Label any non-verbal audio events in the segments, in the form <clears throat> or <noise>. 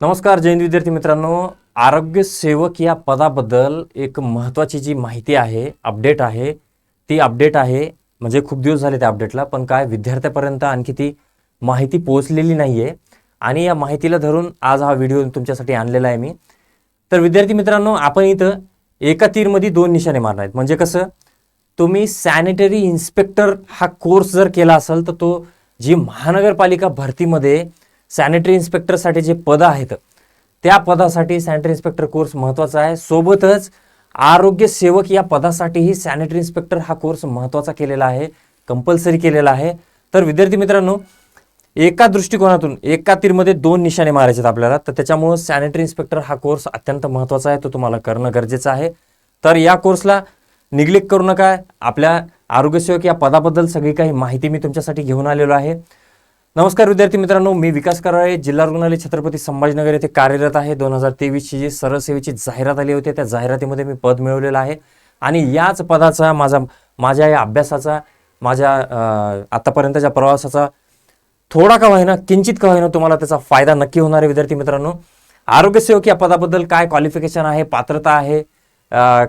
नमस्कार जैन विद्यार्थी मित्रांनो. आरोग्य सेवक या पदाबद्दल एक महत्त्वाची जी माहिती आहे अपडेट आहे ती अपडेट आहे. म्हणजे खूप दिवस झाले त्या अपडेटला पण काय विद्यार्थ्यापर्यंत आणखी ती माहिती पोहोचलेली नाही आहे आणि या माहितीला धरून आज हा व्हिडिओ तुमच्यासाठी आणलेला आहे मी. तर विद्यार्थी मित्रांनो आपण इथं एका तीरमध्ये दोन निशाणे मारणार आहेत. म्हणजे कसं तुम्ही सॅनिटरी इन्स्पेक्टर हा कोर्स जर केला असेल तर तो जी महानगरपालिका भरतीमध्ये सॅनिटरी इन्स्पेक्टरसाठी जे पदं आहेत त्या पदासाठी सॅनिटरी इन्स्पेक्टर कोर्स महत्त्वाचा आहे. सोबतच आरोग्य सेवक या पदासाठीही सॅनिटरी इन्स्पेक्टर हा कोर्स महत्त्वाचा केलेला आहे कंपल्सरी केलेला आहे. तर विद्यार्थी मित्रांनो एका दृष्टिकोनातून एका तीरमध्ये दोन निशाणे मारायचे आहेत आपल्याला. तर त्याच्यामुळं सॅनिटरी इन्स्पेक्टर हा कोर्स अत्यंत महत्त्वाचा आहे तो तुम्हाला करणं गरजेचं आहे. तर या कोर्सला निग्लेक्ट करू नका. आपल्या आरोग्यसेवक या पदाबद्दल सगळी काही माहिती मी तुमच्यासाठी घेऊन आलेलो आहे. नमस्कार विद्यार्थी मित्रांनो. मी विकास कराळे जिल्हा रुग्णालय छत्रपती संभाजीनगर येथे कार्यरत आहे. दोन हजार तेवीसची जी सरळसेवेची जाहिरात आली होती त्या जाहिरातीमध्ये मी पद मिळवलेलं आहे. आणि याच पदाचा माझा माझ्या या अभ्यासाचा माझ्या आत्तापर्यंतच्या आतापर्यंतच्या प्रवासाचा थोडा का होईना किंचित का होईना तुम्हाला त्याचा फायदा नक्की होणार आहे विद्यार्थी मित्रांनो. आरोग्यसेवक या पदाबद्दल काय क्वालिफिकेशन आहे पात्रता आहे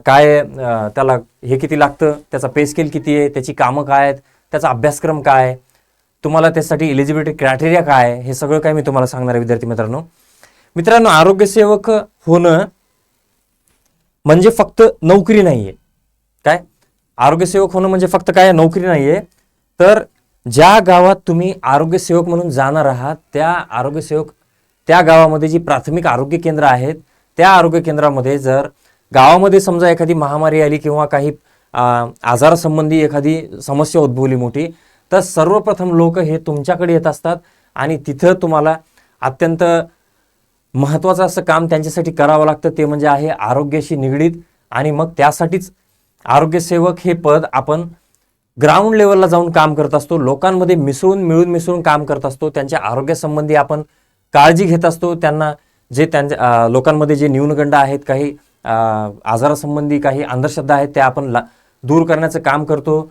काय त्याला हे किती लागतं त्याचा पे स्केल किती आहे त्याची कामं काय आहेत त्याचा अभ्यासक्रम काय आहे तुम्हाला त्यासाठी एलिजिबिलिटी क्रायटेरिया काय आहे हे सगळं काय मी तुम्हाला सांगणार आहे विद्यार्थी मित्रांनो. मित्रांनो आरोग्यसेवक होणं म्हणजे फक्त नोकरी नाहीये. काय? आरोग्यसेवक होणं म्हणजे फक्त काय? नोकरी नाहीये. तर ज्या गावात तुम्ही आरोग्यसेवक म्हणून जाणार आहात त्या आरोग्यसेवक त्या गावामध्ये जी प्राथमिक आरोग्य केंद्र आहेत त्या आरोग्य केंद्रामध्ये जर गावामध्ये समजा एखादी महामारी आली किंवा काही आजारासंबंधी एखादी समस्या उद्भवली मोठी तर सर्वप्रथम लोक हे तुमच्याकडे येत असतात आणि तिथं तुम्हाला अत्यंत महत्त्वाचं असं काम त्यांच्यासाठी करावं लागतं. ते म्हणजे आहे आरोग्याशी निगडीत आणि मग त्यासाठीच आरोग्यसेवक हे पद आपण ग्राउंड लेवलला जाऊन काम करत असतो. लोकांमध्ये मिसळून मिळून मिसळून काम करत असतो. त्यांच्या आरोग्यासंबंधी आपण काळजी घेत असतो. त्यांना जे त्यांच्या लोकांमध्ये जे न्यूनगंड आहेत काही आजारासंबंधी काही अंधश्रद्धा आहेत त्या आपण ला दूर करण्याचं काम करतो.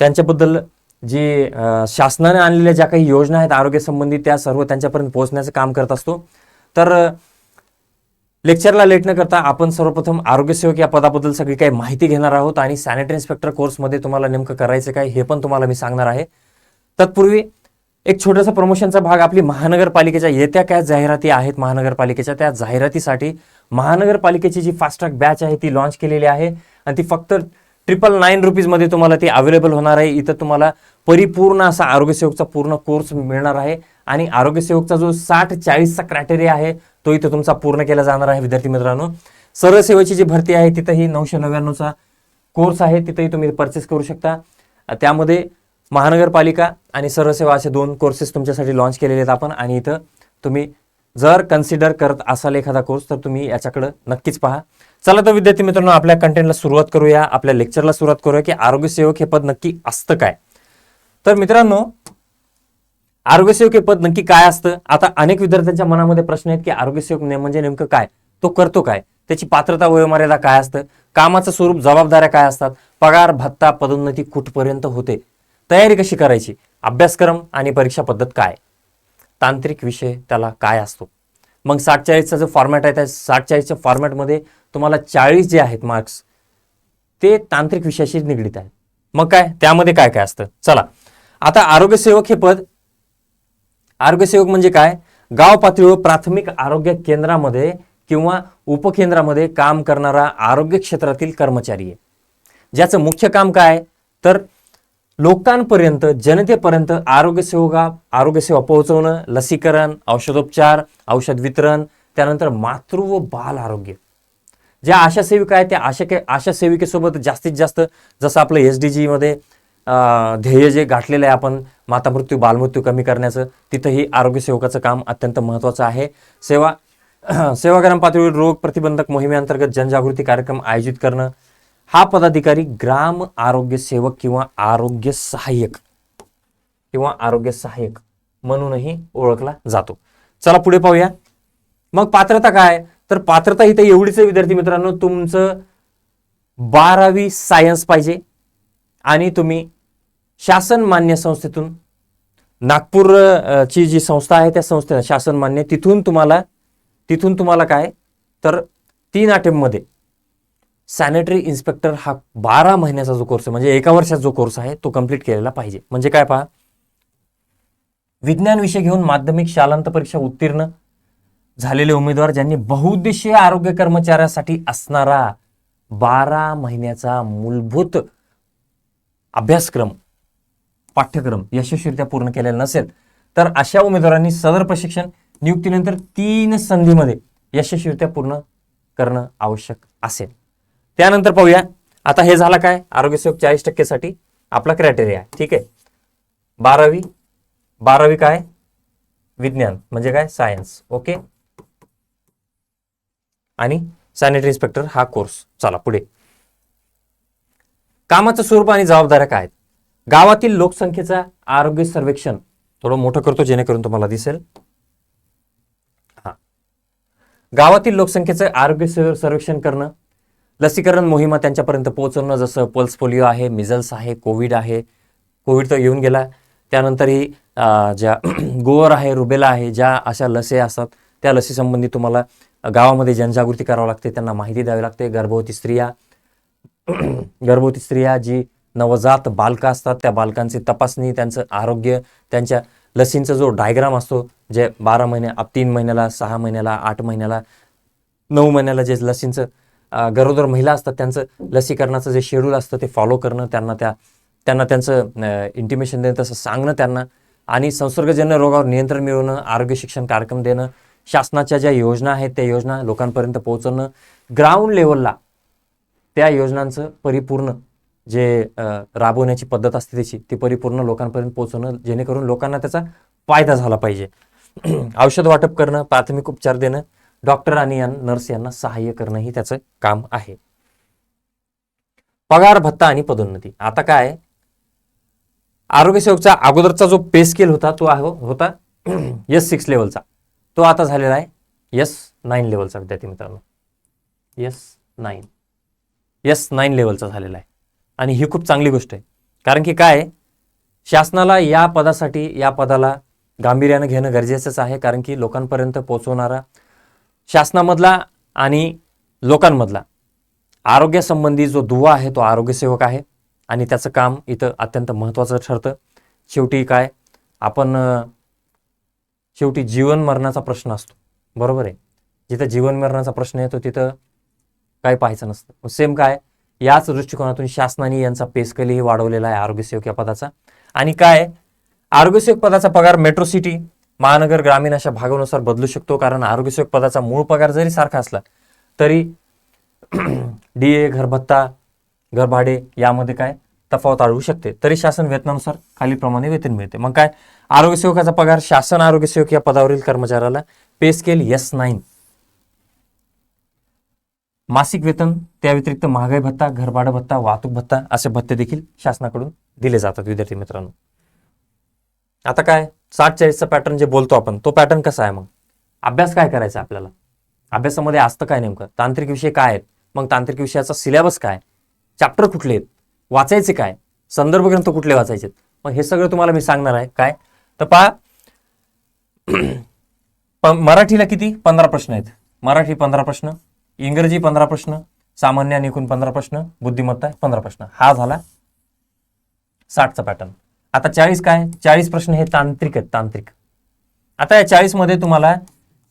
त्यांच्याबद्दल जे शासनाने आणलेल्या ज्या काही योजना आहेत आरोग्यसंबंधी त्या सर्व त्यांच्यापर्यंत पोहोचण्याचं काम करत असतो. तर लेक्चरला लेट न करता आपण सर्वप्रथम आरोग्यसेवक या पदाबद्दल सगळी काही माहिती घेणार आहोत आणि सॅनिटरी इन्स्पेक्टर कोर्समध्ये तुम्हाला नेमकं करायचं काय हे पण तुम्हाला मी सांगणार आहे. तत्पूर्वी एक छोटासा प्रमोशनचा भाग आपली महानगरपालिकेच्या येत्या काय जाहिराती आहेत महानगरपालिकेच्या त्या जाहिरातीसाठी महानगरपालिकेची जी फास्ट ट्रॅक बॅच आहे ती लॉन्च केलेली आहे. आणि ती फक्त ट्रिपल नाईन रुपीजमध्ये तुम्हाला ती अवेलेबल होणार आहे. इथं तुम्हाला परिपूर्ण असा आरोग्यसेवकचा पूर्ण कोर्स मिळणार आहे. आणि आरोग्यसेवकचा जो साठ चाळीसचा क्रायटेरिया आहे तो इथं तुमचा पूर्ण केला जाणार आहे विद्यार्थी मित्रांनो. सरळ सेवेची जी भरती आहे तिथंही नऊशे नव्याण्णवचा कोर्स आहे. तिथंही तुम्ही परचेस करू शकता. त्यामध्ये महानगरपालिका आणि सरळ सेवा असे दोन कोर्सेस तुमच्यासाठी लॉन्च केलेले आहेत आपण. आणि इथं तुम्ही जर कन्सिडर करत असाल एखादा कोर्स तर तुम्ही याच्याकडं नक्कीच पहा. चला तर विद्यार्थी मित्रांनो आपल्या कंटेंटला सुरुवात करूया. आपल्या लेक्चरला सुरुवात करूया की आरोग्यसेवक हे पद नक्की असतं काय? तर मित्रांनो आरोग्यसेवक हे पद नक्की काय असतं? आता अनेक विद्यार्थ्यांच्या मनामध्ये प्रश्न आहेत की आरोग्यसेवक ने- म्हणजे नेमकं काय? तो करतो काय? त्याची पात्रता वयोमर्यादा काय असतं? कामाचं स्वरूप जबाबदाऱ्या काय असतात? पगार भत्ता पदोन्नती कुठपर्यंत होते? तयारी कशी करायची? अभ्यासक्रम आणि परीक्षा पद्धत काय? तांत्रिक विषय त्याला काय असतो? मग साठ चाळीसचा जो फॉर्मॅट आहे त्या साठ चाळीसच्या फॉर्मॅटमध्ये तुम्हाला चाळीस जे आहेत मार्क्स ते तांत्रिक विषयाशी निगडीत आहेत. मग काय? त्यामध्ये काय काय असतं? चला. आता आरोग्यसेवक हे पद आरोग्यसेवक म्हणजे काय? गाव पातळीवर प्राथमिक आरोग्य केंद्रामध्ये किंवा उपकेंद्रामध्ये काम करणारा आरोग्य क्षेत्रातील कर्मचारी आहे. ज्याचं मुख्य काम काय? तर लोकांपर्यंत जनतेपर्यंत आरोग्यसेवा आरोग्यसेवा पोहोचवणं लसीकरण औषधोपचार औषध वितरण त्यानंतर मातृ व बाल आरोग्य. ज्या आशा सेविका आहेत त्या आशा के आशा सेविकेसोबत जास्तीत जास्त जसं आपलं एस डी जीमध्ये ध्येय जे गाठलेलं आहे आपण माता मृत्यू बालमृत्यू कमी करण्याचं तिथंही आरोग्यसेवकाचं काम अत्यंत महत्त्वाचं आहे. सेवा <clears throat> सेवाग्राम पातळीवर रोग प्रतिबंधक मोहिमेअंतर्गत जनजागृती कार्यक्रम आयोजित करणं हा पदाधिकारी ग्राम आरोग्य सेवक किंवा आरोग्य सहाय्यक किंवा आरोग्य सहाय्यक म्हणूनही ओळखला जातो. चला पुढे पाहूया. मग पात्रता काय? तर पात्रता इथे एवढीच विद्यार्थी मित्रांनो तुमचं बारावी सायन्स पाहिजे आणि तुम्ही शासन मान्य संस्थेतून नागपूर ची जी संस्था आहे त्या संस्थेनं शासन मान्य तिथून तुम्हाला तिथून तुम्हाला काय? तर तीन अटेम्पमध्ये सॅनिटरी इन्स्पेक्टर हा बारा महिन्याचा जो कोर्स आहे म्हणजे एका वर्षाचा जो कोर्स आहे तो कंप्लीट केलेला पाहिजे. म्हणजे काय पहा? विज्ञान विषय घेऊन माध्यमिक शालांत परीक्षा उत्तीर्ण झालेले उमेदवार ज्यांनी बहुउद्देशीय आरोग्य कर्मचाऱ्यासाठी असणारा बारा महिन्याचा मूलभूत अभ्यासक्रम पाठ्यक्रम यशस्वीरित्या पूर्ण केलेला नसेल तर अशा उमेदवारांनी सदर प्रशिक्षण नियुक्तीनंतर तीन संधीमध्ये यशस्वीरित्या पूर्ण करणं आवश्यक असेल. त्यानंतर पाहूया. आता हे झाला काय? आरोग्य सेवक चाळीस टक्केसाठी आपला क्रायटेरिया आहे. ठीक आहे? बारावी बारावी काय? विज्ञान. म्हणजे काय? सायन्स ओके आणि सॅनिटरी इन्स्पेक्टर हा कोर्स चला पुढे. कामाचं स्वरूप आणि जबाबदाऱ्या काय आहेत? गावातील लोकसंख्येचा आरोग्य सर्वेक्षण. थोडं मोठं करतो जेणेकरून तुम्हाला दिसेल. हा. गावातील लोकसंख्येचं आरोग्य सर्वेक्षण करणं. लसीकरण मोहिमा त्यांच्यापर्यंत पोहोचवणं जसं पल्स पोलिओ आहे मिझल्स आहे कोविड आहे. कोविड तर येऊन गेला. त्यानंतरही ज्या <clears throat> गोवर आहे रुबेला आहे ज्या अशा लसी असतात त्या लसीसंबंधी तुम्हाला गावामध्ये जनजागृती करावी लागते त्यांना माहिती द्यावी लागते. गर्भवती स्त्रिया <clears throat> गर्भवती स्त्रिया जी नवजात बालकं असतात त्या बालकांची तपासणी त्यांचं आरोग्य त्यांच्या लसींचा जो डायग्राम असतो जे बारा महिने तीन महिन्याला सहा महिन्याला आठ महिन्याला नऊ महिन्याला जे लसींचं गरोदर महिला असतात त्यांचं लसीकरणाचं जे शेड्यूल असतं ते फॉलो करणं त्यांना त्या त्यांना त्यांचं इंटिमेशन देणं तसं सांगणं त्यांना. आणि संसर्गजन्य रोगावर नियंत्रण मिळवणं आरोग्य शिक्षण कार्यक्रम देणं शासनाच्या ज्या योजना आहेत त्या योजना लोकांपर्यंत पोहोचवणं ग्राउंड लेवलला त्या योजनांचं परिपूर्ण जे राबवण्याची पद्धत असते त्याची ती परिपूर्ण लोकांपर्यंत पोहोचवणं जेणेकरून लोकांना त्याचा फायदा झाला पाहिजे. <clears throat> औषध वाटप करणं प्राथमिक उपचार देणं डॉक्टर आणि नर्स यांना सहाय्य करणं ही त्याचं काम आहे. पगार भत्ता आणि पदोन्नती. आता काय? आरोग्य सेवकचा अगोदरचा जो पे स्केल होता तो आहे होता <clears throat> एस सिक्स लेवलचा तो आता झालेला आहे एस नाईन लेवलचा विद्यार्थी मित्रांनो. S nine. एस नाईन लेवलचा झालेला आहे. आणि ही खूप चांगली गोष्ट आहे. कारण की काय? शासनाला या पदासाठी या पदाला गांभीर्यानं घेणं गरजेचंच आहे. कारण की लोकांपर्यंत पोहोचवणारा शासनामधला आणि लोकांमधला. आरोग्यासंबंधी जो दुवा आहे तो आरोग्यसेवक आहे आणि त्याचं काम इथं अत्यंत महत्त्वाचं ठरतं. शेवटी काय? आपण शेवटी जीवन मरणाचा प्रश्न असतो. बरोबर आहे? जिथं जीवन मरणाचा प्रश्न येतो तिथं काय पाहायचं नसतं. सेम काय? याच दृष्टिकोनातून शासनाने यांचा पेस्कलीही वाढवलेला आहे आरोग्यसेवक या पदाचा. आणि काय? आरोग्यसेवक पदाचा पगार मेट्रो सिटी महानगर ग्रामीण अशा भागानुसार बदलू शकतो कारण आरोग्यसेवक पदाचा मूळ पगार जरी सारखा असला तरी <clears throat> डी ए घरभत्ता घरभाडे यामध्ये काय तफावत आढळू शकते. तरी शासन वेतनानुसार खालीलप्रमाणे वेतन मिळते. मग काय? आरोग्यसेवकाचा पगार शासन आरोग्यसेवक या पदावरील कर्मचाऱ्याला पे स्केल एस नाईन. मासिक वेतन त्या व्यतिरिक्त महागाई भत्ता घरभाडा भत्ता वाहतूक भत्ता असे भत्ते देखील शासनाकडून दिले जातात विद्यार्थी मित्रांनो. आता काय? साठ चाळीसचा पॅटर्न जे बोलतो आपण तो पॅटर्न कसा आहे मग? अभ्यास काय करायचा आपल्याला? अभ्यासामध्ये असतं काय नेमकं? तांत्रिक विषय काय आहेत? मग तांत्रिक विषयाचा सिलेबस काय? चॅप्टर कुठले आहेत? वाचायचे काय? संदर्भ ग्रंथ कुठले वाचायचे मग हे सगळं तुम्हाला मी सांगणार आहे. काय? तर पहा <clears throat> मराठीला किती? पंधरा प्रश्न आहेत. मराठी पंधरा प्रश्न इंग्रजी पंधरा प्रश्न सामान्य आणि एकूण पंधरा प्रश्न बुद्धिमत्ता पंधरा प्रश्न. हा झाला साठचा पॅटर्न आता चाळीस काय? चाळीस प्रश्न हे तांत्रिक आहेत तांत्रिक. आता या चाळीसमध्ये तुम्हाला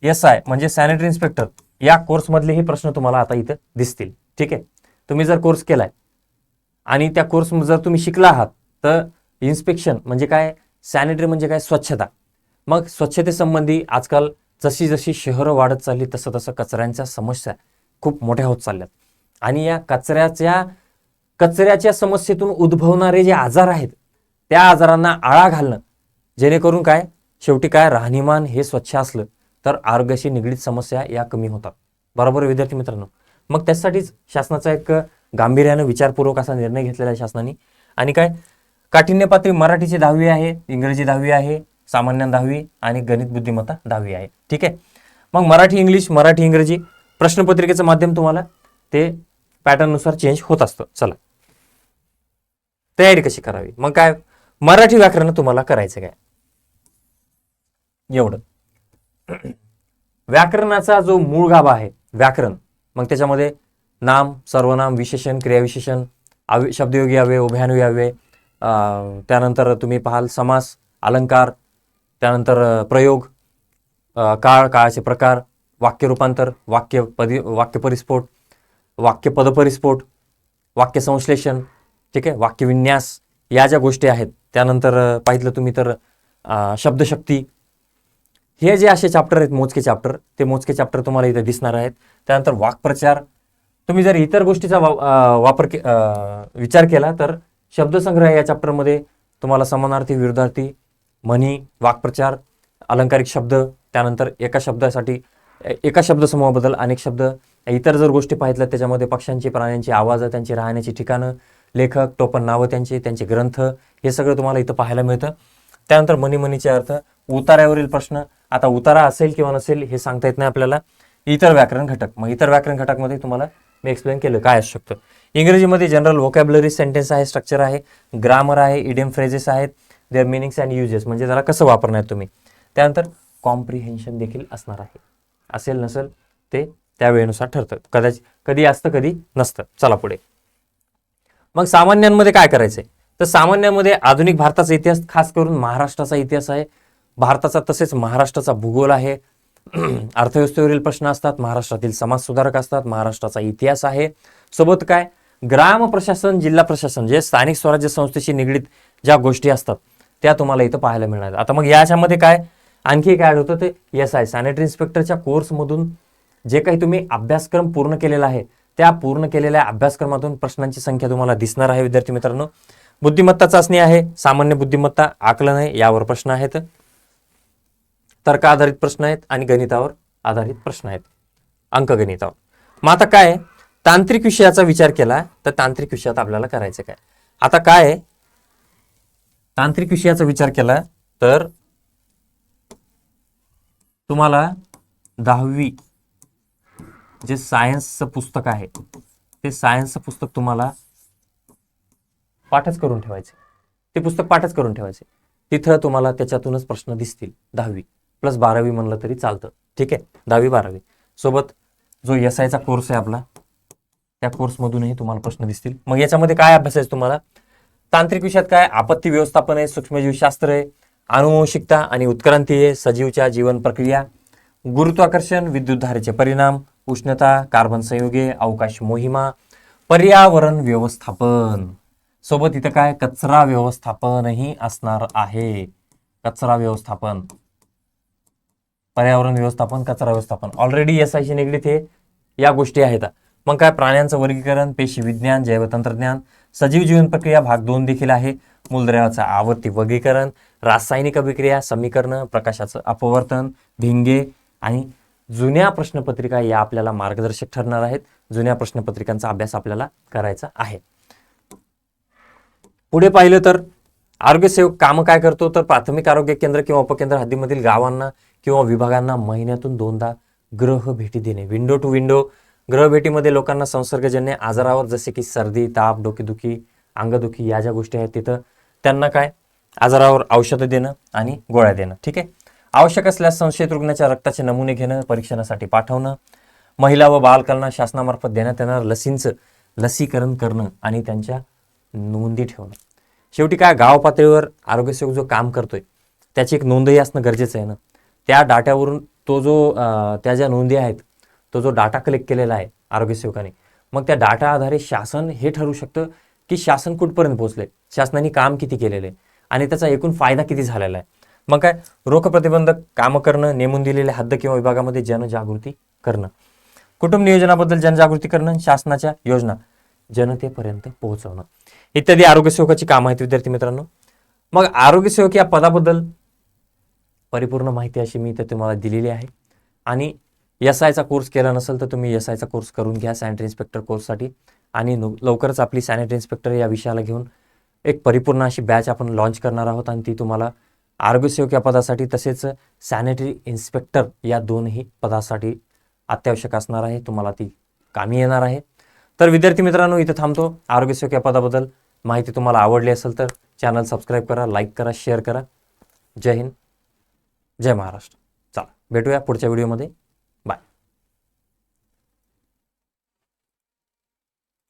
एस आय म्हणजे सॅनिटरी इन्स्पेक्टर या कोर्समधले हे प्रश्न तुम्हाला आता इथं दिसतील. ठीक आहे? तुम्ही जर कोर्स केलाय आणि त्या कोर्स जर तुम्ही शिकला आहात तर इन्स्पेक्शन म्हणजे काय? सॅनिटरी म्हणजे काय? स्वच्छता. मग स्वच्छतेसंबंधी आजकाल जशी जशी शहरं वाढत चालली तसं तसं कचऱ्यांच्या समस्या खूप मोठ्या होत चालल्यात. आणि या कचऱ्याच्या कचऱ्याच्या समस्येतून उद्भवणारे जे आजार आहेत त्या आजारांना आळा घालणं. जेणेकरून काय? शेवटी काय? राहणीमान हे स्वच्छ असलं तर आरोग्याशी निगडीत समस्या या कमी होतात. बरोबर विद्यार्थी मित्रांनो? मग त्यासाठीच शासनाचा एक गांभीर्यानं विचारपूर्वक असा निर्णय घेतलेला आहे शासनाने. आणि काय? काठिण्य पातळी मराठीची दहावी आहे इंग्रजी दहावी आहे सामान्य दहावी आणि गणित बुद्धिमत्ता दहावी आहे. ठीक आहे? मग मराठी इंग्लिश मराठी इंग्रजी प्रश्नपत्रिकेचं माध्यम तुम्हाला ते पॅटर्ननुसार चेंज होत असतं. चला. तयारी कशी करावी? मग काय? मराठी व्याकरण तुम्हाला करायचं काय? एवढं. व्याकरणाचा जो मूळ गाभा आहे व्याकरण मग त्याच्यामध्ये नाम सर्वनाम विशेषण क्रियाविशेषण अवय शब्दयोगी हवे उभयान्वयी अव्यय अं, त्यानंतर तुम्ही पाहाल समास अलंकार त्यानंतर प्रयोग काळ काळाचे प्रकार वाक्य रूपांतर वाक्य पदी वाक्य परिस्फोट वाक्य पदपरिस्फोट वाक्य संश्लेषण ठीक आहे? वाक्यविन्यास या ज्या गोष्टी आहेत त्यानंतर पाहिलं तुम्ही तर शब्दशक्ती. हे जे असे चॅप्टर आहेत मोजके चॅप्टर ते मोजके चॅप्टर तुम्हाला इथे दिसणार आहेत. त्यानंतर वाक्प्रचार. तुम्ही जर इतर गोष्टीचा वा- वापर के- विचार केला तर शब्दसंग्रह या चॅप्टरमध्ये तुम्हाला समानार्थी विरुद्धार्थी म्हणी वाक्प्रचार अलंकारिक शब्द त्यानंतर एका शब्दासाठी एका शब्दसमूहाबद्दल अनेक शब्द. इतर जर गोष्टी पाहितल्या त्याच्यामध्ये पक्ष्यांची प्राण्यांची आवाज त्यांची राहण्याची ठिकाणं लेखक टोपण नावं त्यांचे त्यांचे ग्रंथ हे सगळं तुम्हाला इथं पाहायला मिळतं. त्यानंतर मनी मनीचे अर्थ उतार्यावरील प्रश्न आता उतारा असेल किंवा नसेल हे सांगता येत नाही आपल्याला. इतर व्याकरण घटक. मग इतर व्याकरण घटकमध्ये तुम्हाला मी एक्सप्लेन केलं काय असू शकतं. इंग्रजीमध्ये जनरल व्होकॅब्लरी सेंटेन्स आहे स्ट्रक्चर आहे ग्रामर आहे इडियम फ्रेजेस आहेत देअर मिनिंग्स अँड युजेस म्हणजे त्याला कसं वापरणार तुम्ही? त्यानंतर कॉम्प्रिहेन्शन देखील असणार आहे. असेल नसेल ते त्या वेळेनुसार ठरतं. कदाचित कधी असतं कधी नसतं. चला पुढे. मग सामान्यांमध्ये काय करायचंय? तर सामान्यांमध्ये आधुनिक भारताचा इतिहास खास करून महाराष्ट्राचा इतिहास आहे. भारताचा तसेच महाराष्ट्राचा भूगोल आहे. <clears throat> अर्थव्यवस्थेवरील प्रश्न असतात महाराष्ट्रातील समाज सुधारक असतात महाराष्ट्राचा इतिहास आहे. सोबत काय? ग्राम प्रशासन जिल्हा प्रशासन जे स्थानिक स्वराज्य संस्थेशी निगडीत ज्या गोष्टी असतात त्या तुम्हाला इथं पाहायला मिळणार. आता मग याच्यामध्ये काय? आणखी काय होतं ते एस आय सॅनिटरी इन्स्पेक्टरच्या कोर्समधून जे काही तुम्ही अभ्यासक्रम पूर्ण केलेला आहे त्या पूर्ण केलेल्या अभ्यासक्रमातून प्रश्नांची संख्या तुम्हाला दिसणार आहे विद्यार्थी मित्रांनो. बुद्धिमत्ता चाचणी आहे. सामान्य बुद्धिमत्ता आकलन आहे. यावर प्रश्न आहेत. तर्क आधारित प्रश्न आहेत आणि गणितावर आधारित प्रश्न आहेत. अंकगणितावर मग आता काय तांत्रिक विषयाचा विचार केला तर तांत्रिक विषयात आपल्याला करायचं काय? आता काय आहे? तांत्रिक विषयाचा विचार केला तर तुम्हाला दहावी जे सायन्सचं पुस्तक आहे ते सायन्सचं पुस्तक तुम्हाला पाठच करून ठेवायचे. ते पुस्तक पाठच करून ठेवायचे. तिथं तुम्हाला त्याच्यातूनच प्रश्न दिसतील. दहावी प्लस बारावी म्हणलं तरी चालतं. ठीक आहे? दहावी बारावी. सोबत जो एस आयचा कोर्स आहे आपला त्या कोर्समधूनही तुम्हाला प्रश्न दिसतील. मग याच्यामध्ये काय अभ्यास आहे तुम्हाला? तांत्रिक विषयात काय? आपत्ती व्यवस्थापन आहे सूक्ष्मजीवशास्त्र आहे अनुवंशिकता आणि उत्क्रांती आहे सजीवच्या जीवन प्रक्रिया गुरुत्वाकर्षण विद्युतधारेचे परिणाम उष्णता कार्बन संयुगे अवकाश मोहिमा पर्यावरण व्यवस्थापन. सोबत इथं काय? कचरा व्यवस्थापनही असणार आहे. कचरा व्यवस्थापन. पर्यावरण व्यवस्थापन कचरा व्यवस्थापन. ऑलरेडी एस आयशी निगडीत हे. या गोष्टी आहेत. मग काय? प्राण्यांचं वर्गीकरण पेशी विज्ञान जैवतंत्रज्ञान सजीव जीवन प्रक्रिया भाग दोन देखील आहे. मूलद्रव्याचं आवर्ती वर्गीकरण रासायनिक अभिक्रिया समीकरण प्रकाशाचं अपवर्तन भिंगे आणि जुन्या प्रश्नपत्रिका या आपल्याला मार्गदर्शक ठरणार आहेत. जुन्या प्रश्नपत्रिकांचा अभ्यास आपल्याला करायचा आहे. पुढे पाहिलं तर आरोग्यसेवक कामं काय करतो? तर प्राथमिक आरोग्य केंद्र किंवा उपकेंद्र हद्दीमधील गावांना किंवा विभागांना महिन्यातून दोनदा ग्रह भेटी देणे. विंडो टू विंडो ग्रह भेटीमध्ये लोकांना संसर्गजन्य आजारावर जसे की सर्दी ताप डोकेदुखी अंगदुखी या ज्या गोष्टी आहेत तिथं त्यांना काय? आजारावर औषधं देणं आणि गोळ्या देणं. ठीक आहे? आवश्यक असल्यास संशयित रुग्णाच्या रक्ताचे नमुने घेणं परीक्षणासाठी पाठवणं महिला व बालकांना शासनामार्फत देण्यात येणार लसींचं लसीकरण करणं आणि त्यांच्या नोंदी ठेवणं. शेवटी काय गाव पातळीवर आरोग्यसेवक जो काम करतोय त्याची एक नोंदही असणं गरजेचं आहे ना? त्या डाट्यावरून तो जो त्या ज्या नोंदी आहेत तो जो डाटा कलेक्ट केलेला आहे आरोग्यसेवकाने मग त्या डाटा आधारे शासन हे ठरवू शकतं की शासन कुठपर्यंत पोहोचले शासनाने काम किती केलेलं आहे? आणि त्याचा एकूण फायदा किती झालेला आहे? मग काय रोग प्रतिबंधक कामं करणं नेमून दिलेल्या हद्द किंवा विभागामध्ये जनजागृती करणं. कुटुंब नियोजनाबद्दल जनजागृती करणं शासनाच्या योजना जनतेपर्यंत पोहोचवणं. इत्यादी आरोग्यसेवकाची कामं आहेत विद्यार्थी मित्रांनो. मग आरोग्यसेवक या पदाबद्दल परिपूर्ण माहिती अशी मी इथं तुम्हाला दिलेली आहे. आणि एस आयचा कोर्स केला नसेल तर तुम्ही एस आयचा कोर्स करून घ्या सॅनिटरी इन्स्पेक्टर कोर्ससाठी आणि लवकरच आपली सॅनिटरी इन्स्पेक्टर या विषयाला घेऊन एक परिपूर्ण अशी बॅच आपण लॉन्च करणार आहोत आणि ती तुम्हाला आरोग्यसेवक या पदासाठी तसेच सॅनिटरी इन्स्पेक्टर या दोनही पदासाठी अत्यावश्यक असणार आहे. तुम्हाला ती कामी येणार आहे. तर विद्यार्थी मित्रांनो इथं थांबतो. आरोग्यसेवक या पदाबद्दल माहिती तुम्हाला आवडली असेल तर चॅनल सबस्क्राईब करा लाईक करा शेअर करा. जय हिंद. जय महाराष्ट्र. चला भेटूया पुढच्या व्हिडिओमध्ये